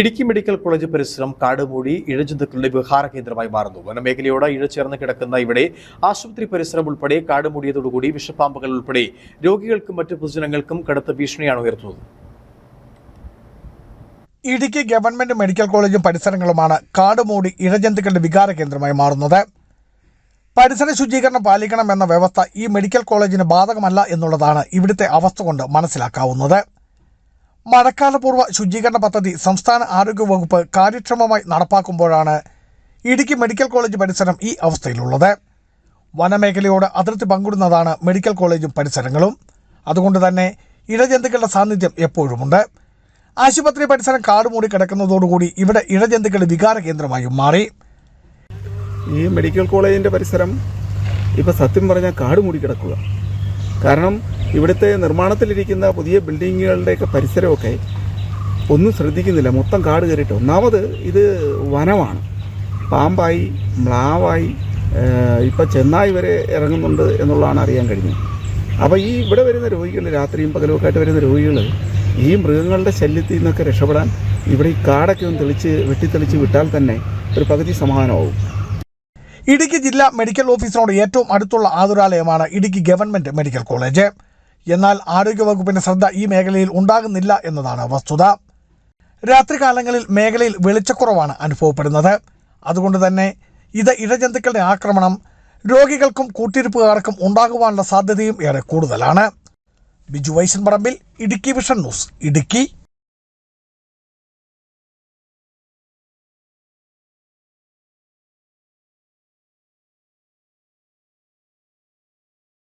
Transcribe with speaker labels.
Speaker 1: Idukki medical college പരിസരം കാടുമൂടി ഇഴജന്തുക്കളുടെ വിഹാര കേന്ദ്രമായി മാറുന്നു. വനമേഖലയോട് ഇഴചേർന്ന് കിടക്കുന്ന ഇവിടെ ആശുപത്രി പരിസരം ഉൾപ്പെടെ കാടുമൂടിയതോടുകൂടി വിഷപ്പാമ്പുകൾ ഉൾപ്പെടെ രോഗികൾക്കും മറ്റു പൊതുജനങ്ങൾക്കും കടുത്ത ഭീഷണിയാണ് ഉയർത്തുന്നത്.
Speaker 2: ഇടുക്കി ഗവൺമെന്റ് മെഡിക്കൽ കോളേജും പരിസരങ്ങളുമാണ് കാടുമൂടി ഇഴജന്തുക്കളുടെ വികാര കേന്ദ്രമായി മാറുന്നത്. പരിസര ശുചീകരണം പാലിക്കണം എന്ന വ്യവസ്ഥ ഈ മെഡിക്കൽ കോളേജിന് ബാധകമല്ല എന്നുള്ളതാണ് ഇവിടുത്തെ അവസ്ഥ കൊണ്ട് മനസ്സിലാക്കാവുന്നത്. മഴക്കാലപൂർവ ശുചീകരണ പദ്ധതി സംസ്ഥാന ആരോഗ്യ വകുപ്പ് കാര്യക്ഷമമായി നടപ്പാക്കുമ്പോഴാണ് ഇടുക്കി മെഡിക്കൽ കോളേജ് പരിസരം ഈ അവസ്ഥയിലുള്ളത്. വനമേഖലയോട് അതിർത്തി പങ്കിടുന്നതാണ് മെഡിക്കൽ കോളേജും പരിസരങ്ങളും. അതുകൊണ്ട് തന്നെ ഇഴജന്തുക്കളുടെ സാന്നിധ്യം എപ്പോഴുമുണ്ട്. ആശുപത്രി പരിസരം കാടുമൂടി കിടക്കുന്നതോടുകൂടി ഇവിടെ ഇഴജന്തുക്കളുടെ വികാര കേന്ദ്രമായും മാറി.
Speaker 3: ഈ മെഡിക്കൽ കോളേജിന്റെ പരിസരം ഇപ്പോൾ സത്യം പറഞ്ഞാൽ കാടുമൂടി കിടക്കുക. കാരണം ഇവിടുത്തെ നിർമ്മാണത്തിലിരിക്കുന്ന പുതിയ ബിൽഡിങ്ങുകളുടെയൊക്കെ പരിസരമൊക്കെ ഒന്നും ശ്രദ്ധിക്കുന്നില്ല. മൊത്തം കാട് കയറിയിട്ട്. ഒന്നാമത് ഇത് വനമാണ്. പാമ്പായി മ്ലാവായി ഇപ്പം ചെന്നായി വരെ ഇറങ്ങുന്നുണ്ട് എന്നുള്ളതാണ് അറിയാൻ കഴിഞ്ഞത്. അപ്പോൾ ഈ ഇവിടെ വരുന്ന രോഗികൾ രാത്രിയും പകലും ഒക്കെ ആയിട്ട് വരുന്ന രോഗികൾ ഈ മൃഗങ്ങളുടെ ശല്യത്തിൽ നിന്നൊക്കെ രക്ഷപ്പെടാൻ ഇവിടെ ഈ കാടൊക്കെ ഒന്ന് തെളിച്ച് വെട്ടിത്തെളിച്ച് വിട്ടാൽ തന്നെ ഒരു പകുതി സമാധാനമാവും.
Speaker 2: ഇടുക്കി ജില്ലാ മെഡിക്കൽ ഓഫീസറോട് ഏറ്റവും അടുത്തുള്ള ആതുരാലയമാണ് ഇടുക്കി ഗവൺമെന്റ് മെഡിക്കൽ കോളേജ്. എന്നാൽ ആരോഗ്യവകുപ്പിന്റെ ശ്രദ്ധ ഈ മേഖലയിൽ ഉണ്ടാകുന്നില്ല എന്നതാണ് വസ്തുത. രാത്രികാലങ്ങളിൽ മേഖലയിൽ വെളിച്ചക്കുറവാണ് അനുഭവപ്പെടുന്നത്. അതുകൊണ്ട് തന്നെ ഇത് ഇഴജന്തുക്കളുടെ ആക്രമണം രോഗികൾക്കും കൂട്ടിരിപ്പുകാർക്കും ഉണ്ടാകുവാനുള്ള സാധ്യതയും ഏറെ കൂടുതലാണ്. Biju Vaishan Parambil Idukki vision news Idukki.